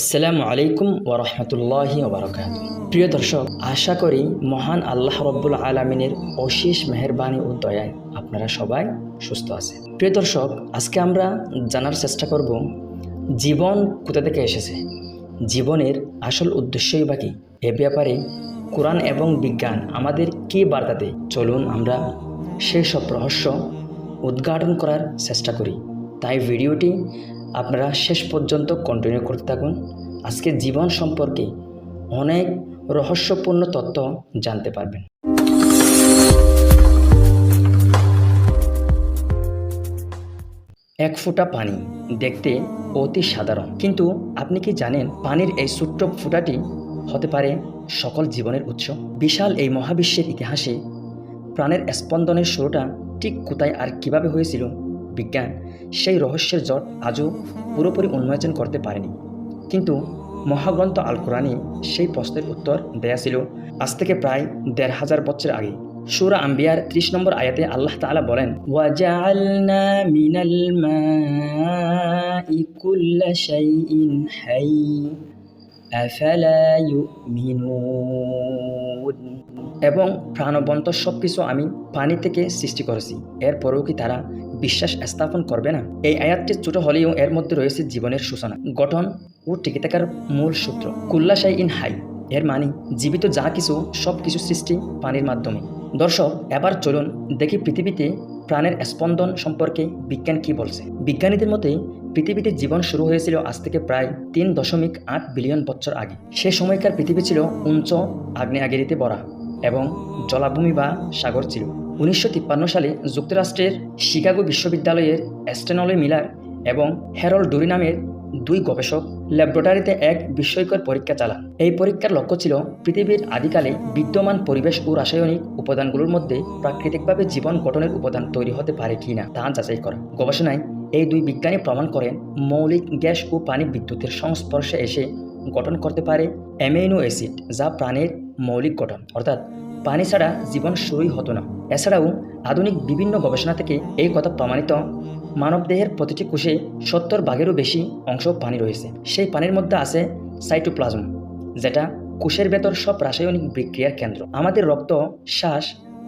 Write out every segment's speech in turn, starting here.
আসসালামু আলাইকুম ওরহমতুল্লাহি ওবরাকাত প্রিয় দর্শক, আশা করি মহান আল্লাহ রব্বুল আলমিনের অশেষ মেহরবানি ও দয়ায় আপনারা সবাই সুস্থ আছেন। প্রিয় দর্শক, আজকে আমরা জানার চেষ্টা করব, জীবন কোথা থেকে এসেছে? জীবনের আসল উদ্দেশ্যই বা কি? এ ব্যাপারে কোরআন এবং বিজ্ঞান আমাদের কি বার্তা দেয় চলুন আমরা সেই সব রহস্য উদ্ঘাটন করার চেষ্টা করি। তাই ভিডিওটি আপনারা শেষ পর্যন্ত কন্টিনিউ করতে থাকুন। আজকে জীবন সম্পর্কে অনেক রহস্যপূর্ণ তথ্য জানতে পারবেন। এক ফোঁটা পানি দেখতে অতি সাধারণ। কিন্তু আপনি কি জানেন পানির এই ছোট্ট ফোঁটাটি হতে পারে সকল জীবনের উৎস? বিশাল এই মহাবিশ্বের ইতিহাসে প্রাণের স্পন্দনের শুরুটা ঠিক কোথায় আর কীভাবে হয়েছিল বিজ্ঞান, সেই রহস্যের জট আজও পুরোপুরি উন্মোচন করতে পারেনি। কিন্তু মহাগ্রন্থ আল কোরআনে সেই প্রশ্নের উত্তর দেয়া ছিল, আজ থেকে প্রায় দেড় হাজার বছর আগে। সুরা আম্বিয়ার ত্রিশ নম্বর আয়াতে আল্লাহ তাআলা বলেন মিনাল এবং প্রাণবন্ত সব কিছু আমি পানি থেকে সৃষ্টি করেছি। এরপরেও কি তারা বিশ্বাস স্থাপন করবে না। এই আয়াতটি ছোট হলেও এর মধ্যে রয়েছে জীবনের সূচনা। গঠন ও টিকে থাকার মূল সূত্র। কুল্লাশাই ইন হাই। এর মানে জীবিত যা কিছু, সব কিছু সৃষ্টি পানির মাধ্যমে। দর্শক, এবার চলুন দেখি পৃথিবীতে প্রাণের স্পন্দন সম্পর্কে বিজ্ঞান কি বলছে। বিজ্ঞানীদের মতে, পৃথিবীতে জীবন শুরু হয়েছিল আজ থেকে প্রায় তিন দশমিক আট বিলিয়ন বছর আগে। সে সময়কার পৃথিবী ছিল উঞ্চ আগ্নেয়াগিরিতে ভরা এবং জলাভূমি বা সাগর ছিল। উনিশশো তিপ্পান্ন সালে যুক্তরাষ্ট্রের শিকাগো বিশ্ববিদ্যালয়ের অ্যাস্ট্রোনলি মিলার এবং হ্যারল্ড ডুরি নামের দুই গবেষক ল্যাবরেটরিতে এক বিস্ময়কর পরীক্ষা চালান। এই পরীক্ষার লক্ষ্য ছিল পৃথিবীর আদিকালে বিদ্যমান পরিবেশ ও রাসায়নিক উপাদানগুলোর মধ্যে প্রাকৃতিকভাবে জীবন গঠনের উপাদান তৈরি হতে পারে কি না তা যাচাই করা। গবেষণায় এই দুই বিজ্ঞানী প্রমাণ করেন, মৌলিক গ্যাস ও পানি বিদ্যুতের সংস্পর্শে এসে গঠন করতে পারে অ্যামিনো অ্যাসিড, যা প্রাণের মৌলিক গঠন। অর্থাৎ পানি ছাড়া জীবন শুরুই হতো না। এছাড়াও আধুনিক বিভিন্ন গবেষণা থেকে এই কথা প্রমাণিত, মানবদেহের প্রতিটি কোষে সত্তর ভাগেরও বেশি অংশ পানি রয়েছে। সেই পানির মধ্যে আছে সাইটোপ্লাজম, যেটা কোষের ভেতর সব রাসায়নিক বিক্রিয়ার কেন্দ্র। আমাদের রক্ত, শ্বাস,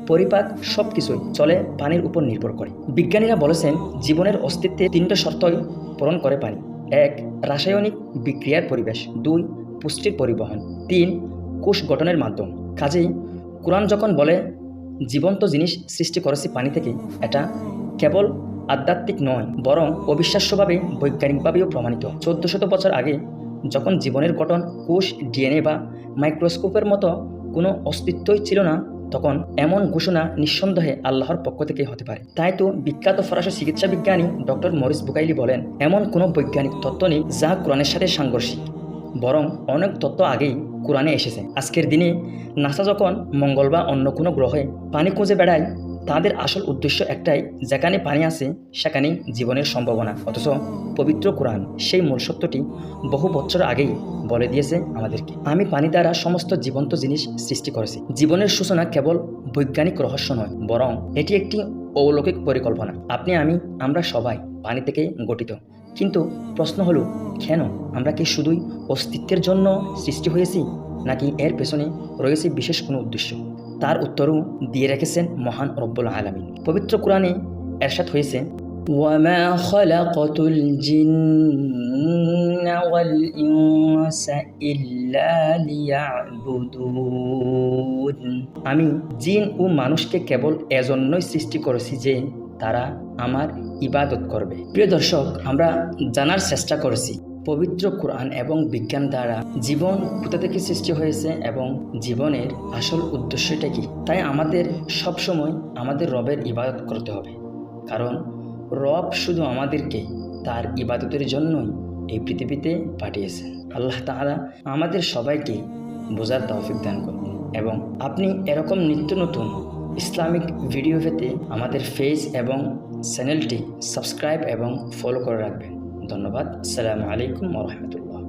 পরিপাক সব কিছুই চলে পানির উপর নির্ভর করে। বিজ্ঞানীরা বলেছেন, জীবনের অস্তিত্বে তিনটা শর্তই পূরণ করে পানি। এক, রাসায়নিক বিক্রিয়ার পরিবেশ। দুই, পুষ্টির পরিবহন। তিন, কোষ গঠনের মাধ্যম। কাজেই কোরআন যখন বলে জীবন্ত জিনিস সৃষ্টি করেছি পানি থেকে, এটা কেবল আধ্যাত্মিক নয়, বরং অবিশ্বাস্যভাবে, বৈজ্ঞানিকভাবেও প্রমাণিত। চোদ্দ শত বছর আগে, যখন জীবনের গঠন, কোষ, ডিএনএ বা মাইক্রোস্কোপের মতো কোনো অস্তিত্বই ছিল না, তখন এমন ঘোষণা নিঃসন্দেহে আল্লাহর পক্ষ থেকে হতে পারে। তাই তো বিখ্যাত ফরাসি চিকিৎসা বিজ্ঞানী ডক্টর মরিস বুকাইলি বলেন, এমন কোনো বৈজ্ঞানিক তত্ত্ব নেই যা কোরআনের সাথে সাংঘর্ষিক, বরং অনেক তত্ত্ব আগেই কোরআনে এসেছে। আজকের দিনে নাসা যখন মঙ্গল বা অন্য কোনো গ্রহে পানি খুঁজে বেড়ায়, তাদের আসল উদ্দেশ্য একটাই, যেখানে পানি আছে, সেখানেই জীবনের সম্ভাবনা। অথচ পবিত্র কোরআন সেই মূল সত্যটি বহু বছর আগেই বলে দিয়েছে আমাদেরকে। আমি পানি দ্বারা সমস্ত জীবন্ত জিনিস সৃষ্টি করেছি। জীবনের সূচনা কেবল বৈজ্ঞানিক রহস্য নয়, বরং এটি একটি অলৌকিক পরিকল্পনা। আপনি, আমি, আমরা সবাই পানি থেকে গঠিত। কিন্তু প্রশ্ন হলো কেন আমরা কি শুধুই অস্তিত্বের জন্য সৃষ্টি হয়েছি নাকি এর পেছনে রয়েছে বিশেষ কোনো উদ্দেশ্য তার উত্তরও দিয়ে রেখেছেন মহান রব্বুল আলমী পবিত্র কোরআনে এরশাদ হয়েছে وما خلقت الجن والإنس إلا ليعبدون আমি জিন ও মানুষকে কেবল এজন্যই সৃষ্টি করেছি যে তারা আমার ইবাদত করবে। প্রিয় দর্শক, আমরা জানার চেষ্টা করেছি, পবিত্র কোরআন এবং বিজ্ঞান দ্বারা জীবন কোথা থেকে সৃষ্টি হয়েছে এবং জীবনের আসল উদ্দেশ্যটা কি? তাই আমাদের সবসময় আমাদের রবের ইবাদত করতে হবে। কারণ রব শুধু আমাদেরকে তার ইবাদতের জন্যই এই পৃথিবীতে পাঠিয়েছেন। আল্লাহ তাআলা আমাদের সবাইকে বোঝার তৌফিক দান করুন এবং আপনি এরকম নিত্য নতুন ইসলামিক ভিডিও পেতে আমাদের ফেজ এবং চ্যানেলটি সাবস্ক্রাইব এবং ফলো করে রাখবেন। ধন্যবাদ। আসসালামু আলাইকুম রহমতুল্লাহ।